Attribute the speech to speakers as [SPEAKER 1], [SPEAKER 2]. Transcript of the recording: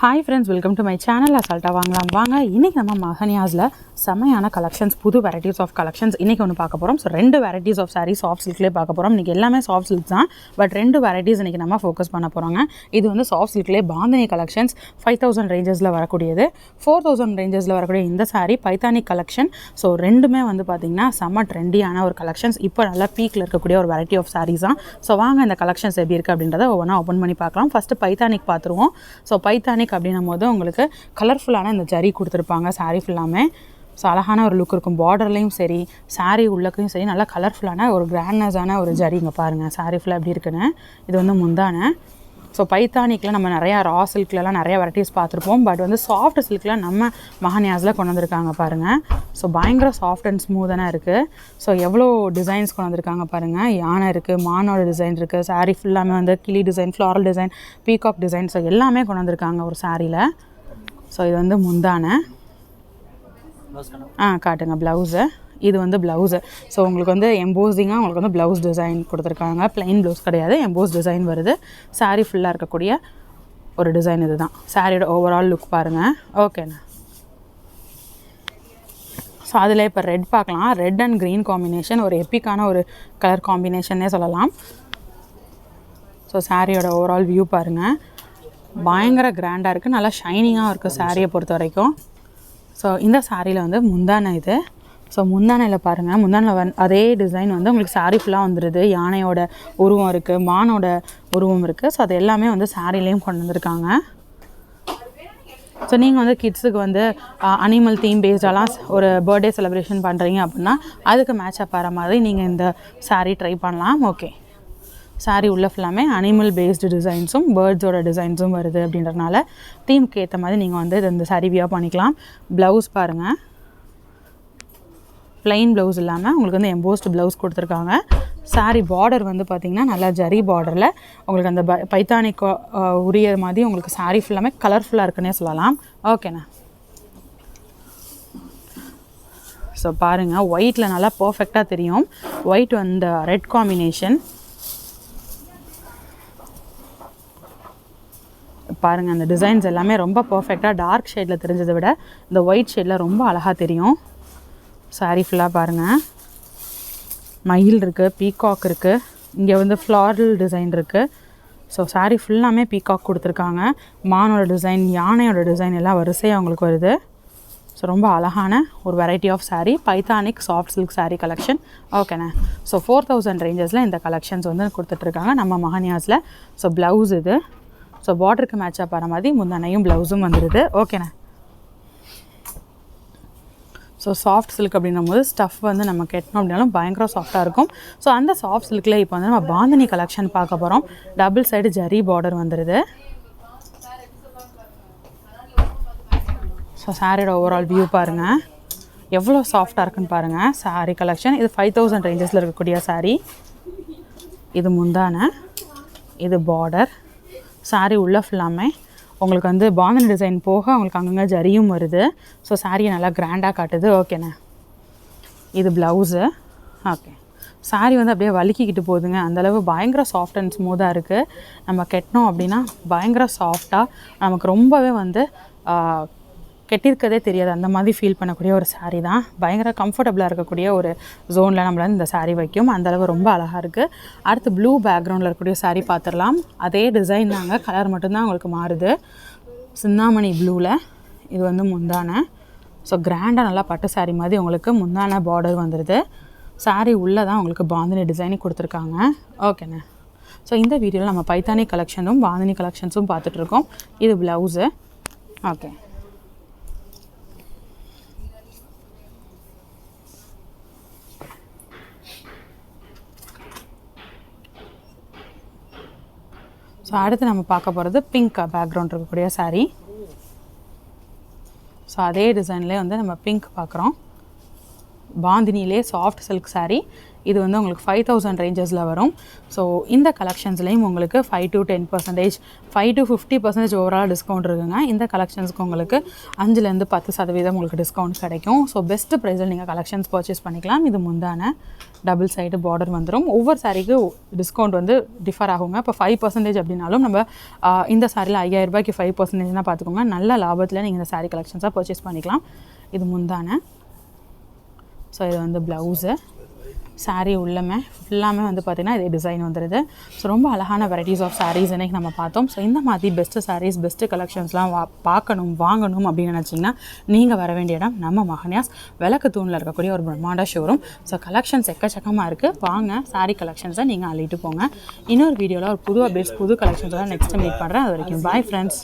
[SPEAKER 1] Hi friends welcome to my channel அசால்ட்டாக வாங்கலாம். வாங்க இன்றைக்கி நம்ம மகனியாஸில் செமையான கலெக்ஷன்ஸ் புது வெரைட்டிஸ் ஆஃப் கலெக்ஷன்ஸ் இன்றைக்கி ஒன்று பார்க்க போகிறோம் ஸோ ரெண்டு வெரைட்டிஸ் ஆஃப் சாரீ சாஃப்ட் சில்க்லேயே பார்க்க போகிறோம் இன்றைக்கி எல்லாமே சாஃப்ட் சில்க் தான். பட் ரெண்டு வெரைட்டிஸ் இன்றைக்கி நம்ம ஃபோக்கஸ் பண்ண போகிறோங்க இது வந்து சாஃப்ட் சில்க்லேயே பாந்தினி கலெக்ஷன்ஸ் ஃபைவ் தௌசண்ட் ரேஞ்சஸில் வரக்கூடியது. ஃபோர் தௌசண்ட் ரேஞ்சஸில் வரக்கூடிய இந்த சாரீ பைத்தானி கலெக்ஷன் ஸோ ரெண்டுமே வந்து பார்த்திங்கன்னா செம்ம ட்ரெண்டியான ஒரு கலெக்ஷன்ஸ் இப்போ நல்லா பீக்கில் இருக்கக்கூடிய ஒரு வெரைட்டி ஆஃப் சாரீஸ் தான். ஸோ வாங்க இந்த கலெக்ஷன்ஸ் எப்படி இருக்குது அப்படின்றத ஒவ்வொன்றா ஓப்பன் பண்ணி பார்க்கலாம். ஃபஸ்ட்டு பைத்தானிக் பார்த்துருவோம். ஸோ பைத்தானிக் அப்படின்னும் போது உங்களுக்கு கலர்ஃபுல்லான இந்த ஜரி கொடுத்துருப்பாங்க சாரீ ஃபுல்லாமே ஸோ அழகான ஒரு லுக் இருக்கும். பார்டர்லேயும் சரி சாரீ உள்ளக்கையும் சரி நல்லா கலர்ஃபுல்லான ஒரு கிராண்ட்னஸான ஒரு ஜரி இங்கே பாருங்கள் சாரீ ஃபுல்லாக எப்படி இருக்குன்னு? இது வந்து முந்தான. ஸோ பைத்தானிக்கில் நம்ம நிறையா ரா சில்க்லலாம் நிறைய வெரைட்டிஸ் பார்த்துருப்போம். பட் வந்து சாஃப்ட் சில்கில் நம்ம மஹானியாஸில் கொண்டு வந்திருக்காங்க பாருங்கள் ஸோ பயங்கர சாஃப்ட் அண்ட் ஸ்மூத்தான இருக்குது ஸோ எவ்வளோ டிசைன்ஸ் கொண்டு வந்திருக்காங்க பாருங்கள் யானை இருக்குது மானோட டிசைன் இருக்குது சாரீ ஃபுல்லாமே வந்து கிளி design floral design peacock design so எல்லாமே கொண்டு வந்திருக்காங்க ஒரு சாரியில் ஸோ இது வந்து முந்தான. ஆ காட்டுங்க ப்ளவுஸு இது வந்து ப்ளவுஸு ஸோ உங்களுக்கு வந்து எம்போசிங்காக உங்களுக்கு வந்து ப்ளவுஸ் டிசைன் கொடுத்துருக்காங்க. ப்ளைன் ப்ளவுஸ் கிடையாது. எம்போஸ் டிசைன் வருது. Saree ஃபுல்லாக இருக்கக்கூடிய ஒரு டிசைன் இது தான் சாரியோட ஓவரால் லுக் பாருங்கள் ஓகேண்ணா ஸோ அதில் இப்போ ரெட் பார்க்கலாம். ரெட் அண்ட் க்ரீன் காம்பினேஷன் ஒரு எப்பிக்கான ஒரு கலர் காம்பினேஷன்னே சொல்லலாம். ஸோ சாரியோட ஓவரால் வியூ பாருங்கள் பயங்கர கிராண்டாக இருக்குது நல்லா ஷைனிங்காக இருக்குது சாரியை பொறுத்த வரைக்கும் ஸோ இந்த சாரியில் வந்து முந்தான இது. ஸோ முந்தானையில் பாருங்கள் முந்தானையில் வந் அதே டிசைன் வந்து உங்களுக்கு சாரீ ஃபுல்லாக வந்துடுது யானையோட உருவம் இருக்குது மானோட உருவம் இருக்குது ஸோ அது எல்லாமே வந்து சாரிலையும் கொண்டு வந்திருக்காங்க. ஸோ நீங்கள் வந்து கிட்ஸுக்கு வந்து அனிமல் தீம் பேஸ்டெல்லாம் ஒரு பர்த்டே செலிப்ரேஷன் பண்ணுறீங்க அப்படின்னா அதுக்கு மேட்ச் அப் ஆகிற மாதிரி நீங்கள் இந்த சாரீ ட்ரை பண்ணலாம். ஓகே saree உள்ள ஃபுல்லாமே அனிமல் பேஸ்டு டிசைன்ஸும் பேர்ட்ஸோட டிசைன்ஸும் வருது அப்படின்றனால தீம்க்கு ஏற்ற மாதிரி நீங்கள் வந்து இந்த saree வியாக பண்ணிக்கலாம். ப்ளவுஸ் பாருங்கள் ப்ளைன் ப்ளவுஸ் இல்லாமல் உங்களுக்கு வந்து எம்போஸ்டு ப்ளவுஸ் கொடுத்துருக்காங்க. Saree பார்டர் வந்து பார்த்திங்கன்னா நல்லா ஜரி பார்டரில் உங்களுக்கு அந்த ப பைத்தானிக் உரிய மாதிரி உங்களுக்கு saree ஃபுல்லாமே கலர்ஃபுல்லாக இருக்குன்னே சொல்லலாம். ஓகேண்ணா ஸோ பாருங்கள் ஒயிட்டில் நல்லா பர்ஃபெக்டாக தெரியும். ஒயிட் வந்து ரெட் காம்பினேஷன் பாருங்கள் அந்த டிசைன்ஸ் எல்லாமே ரொம்ப பர்ஃபெக்டாக டார்க் ஷேடில் தெரிஞ்சதை விட இந்த ஒயிட் ஷேடில் ரொம்ப அழகாக தெரியும். சாரீ ஃபுல்லாக பாருங்கள் மயில் இருக்குது பீகாக் இருக்குது இங்கே வந்து ஃப்ளாரல் டிசைன் இருக்குது ஸோ சாரீ ஃபுல்லாமே பீகாக் கொடுத்துருக்காங்க. மானோட டிசைன் யானையோட டிசைன் எல்லாம் வரிசையாக அவங்களுக்கு வருது. ஸோ ரொம்ப அழகான ஒரு வெரைட்டி ஆஃப் சாரீ பைத்தானிக் சாஃப்ட் சில்க் சாரீ கலெக்ஷன் ஓகேண்ணே ஸோ ஃபோர் தௌசண்ட் ரேஞ்சஸில் இந்த கலெக்ஷன்ஸ் வந்து கொடுத்துட்ருக்காங்க நம்ம மகனியாஸில். ஸோ ப்ளவுஸ் இது. ஸோ பார்டருக்கு மேட்சாக போகிற மாதிரி முந்தானையும் ப்ளவுஸும் வந்துடுது ஓகேண்ணே ஸோ சாஃப்ட் சில்க் அப்படின்னும் போது ஸ்டஃப் வந்து நம்ம கெட்டணும் அப்படின்னாலும் பயங்கர சாஃப்டாக இருக்கும். ஸோ அந்த சாஃப்ட் சில்கில் இப்போ வந்து நம்ம பாந்தினி கலெக்ஷன் பார்க்க போகிறோம் டபுள் சைடு ஜரி பார்டர் வந்துடுது ஸோ சாரியோட ஓவரால் வியூ பாருங்கள் எவ்வளோ சாஃப்டாக இருக்குன்னு பாருங்கள் சாரீ கலெக்ஷன் இது ஃபைவ் தௌசண்ட் ரேஞ்சஸில் இருக்கக்கூடிய saree. இது முந்தான. இது பார்டர் சாரீ உள்ள ஃபுல்லாமே உங்களுக்கு வந்து பாந்தன் டிசைன் போக உங்களுக்கு அங்கங்கே ஜரியும் வருது. ஸோ சாரியை நல்லா கிராண்டாக காட்டுது. ஓகேண்ணே இது ப்ளவுஸு ஓகே saree வந்து அப்படியே வலுக்கிக்கிட்டு போகுதுங்க. அந்தளவு பயங்கர சாஃப்ட் அண்ட் ஸ்மூத்தாக இருக்குது நம்ம கெட்டினோம் அப்படின்னா பயங்கர சாஃப்டாக நமக்கு ரொம்பவே வந்து கெட்டிருக்கதே தெரியாது. அந்த மாதிரி ஃபீல் பண்ணக்கூடிய ஒரு சாரீ தான். பயங்கர கம்ஃபர்டபுளாக இருக்கக்கூடிய ஒரு ஜோனில் நம்மளை இந்த சாரீ வைக்கும். அந்தளவு ரொம்ப அழகாக இருக்குது அடுத்து ப்ளூ பேக்ரவுண்டில் இருக்கக்கூடிய சாரீ பார்த்துடலாம். அதே டிசைன் தாங்க. கலர் மட்டும்தான் உங்களுக்கு மாறுது. சிந்தாமணி ப்ளூவில் இது வந்து முந்தான. ஸோ கிராண்டாக நல்லா பட்டு சாரீ மாதிரி உங்களுக்கு முந்தான பார்டர் வந்துடுது சாரீ உள்ளே தான் உங்களுக்கு பாந்தினி டிசைனிங் கொடுத்துருக்காங்க. ஓகேண்ணே ஸோ இந்த வீடியோவில் நம்ம பைத்தானி கலெக்ஷனும் பாந்தினி கலெக்ஷன்ஸும் பார்த்துட்ருக்கோம் இது ப்ளவுஸு ஓகே ஸோ அடுத்து நம்ம பார்க்க போகிறது பிங்க் பேக்ரவுண்ட் இருக்கக்கூடிய சாரீ ஸோ அதே டிசைன்லேயே வந்து நம்ம பிங்க் பார்க்குறோம். பாந்தினிலே சாஃப்ட் சில்க் சாரீ இது வந்து உங்களுக்கு ஃபைவ் தௌசண்ட் ரேஞ்சஸில் வரும். ஸோ இந்த கலெக்ஷன்ஸ்லேயும் உங்களுக்கு five to ten percentage five to fifty percentage overall discount இருக்குங்க. இந்த கலெக்ஷன்ஸ்க்கு உங்களுக்கு அஞ்சுலேருந்து பத்து சதவீதம் உங்களுக்கு டிஸ்கவுண்ட் கிடைக்கும். ஸோ பெஸ்ட் ப்ரைஸில் நீங்கள் கலெக்ஷன்ஸ் பர்ச்சேஸ் பண்ணிக்கலாம். இது முந்தான டபுள் சைடு பார்டர் வந்துடும் ஒவ்வொரு சாரிக்கு டிஸ்கவுண்ட் வந்து டிஃபர் ஆகுங்க. இப்போ ஃபைவ் பர்சன்டேஜ் அப்படின்னாலும் நம்ம இந்த சாரியில் ஐயாயிரம் ரூபாய்க்கு ஃபைவ் பர்சன்டேஜ்னா பார்த்துக்கோங்க நல்ல லாபத்தில் நீங்கள் இந்த சாரீ கலெக்ஷன்ஸாக பர்ச்சேஸ் பண்ணிக்கலாம். இது முந்தான. ஸோ இது வந்து ப்ளவுஸு சாரீ உள்ளமே. ஃபுல்லாமே வந்து பார்த்திங்கன்னா இதே டிசைன் வந்துடுது ஸோ ரொம்ப அழகான வெரைட்டிஸ் ஆஃப் சாரீஸ் இன்றைக்கி நம்ம பார்த்தோம். ஸோ இந்த மாதிரி பெஸ்ட்டு சாரீஸ் பெஸ்ட்டு கலெக்ஷன்ஸ்லாம் வா பார்க்கணும் வாங்கணும் அப்படின்னு நினச்சிங்கன்னா நீங்கள் வர வேண்டிய இடம் நம்ம மகனியாஸ் விளக்கு தூணில் இருக்கக்கூடிய ஒரு பிரம்மாண்ட ஷோரூம் ஸோ கலெக்ஷன்ஸ் எக்கச்சக்கமாக இருக்குது வாங்க சாரீ கலெக்ஷன்ஸை நீங்கள் அள்ளிட்டு போங்க. இன்னொரு வீடியோவில் ஒரு புது அப்டேட்ஸ் புது கலெக்ஷன்ஸ் தான் நெக்ஸ்ட் மீட் பண்ணுறேன் அது வரைக்கும் பாய் ஃப்ரெண்ட்ஸ்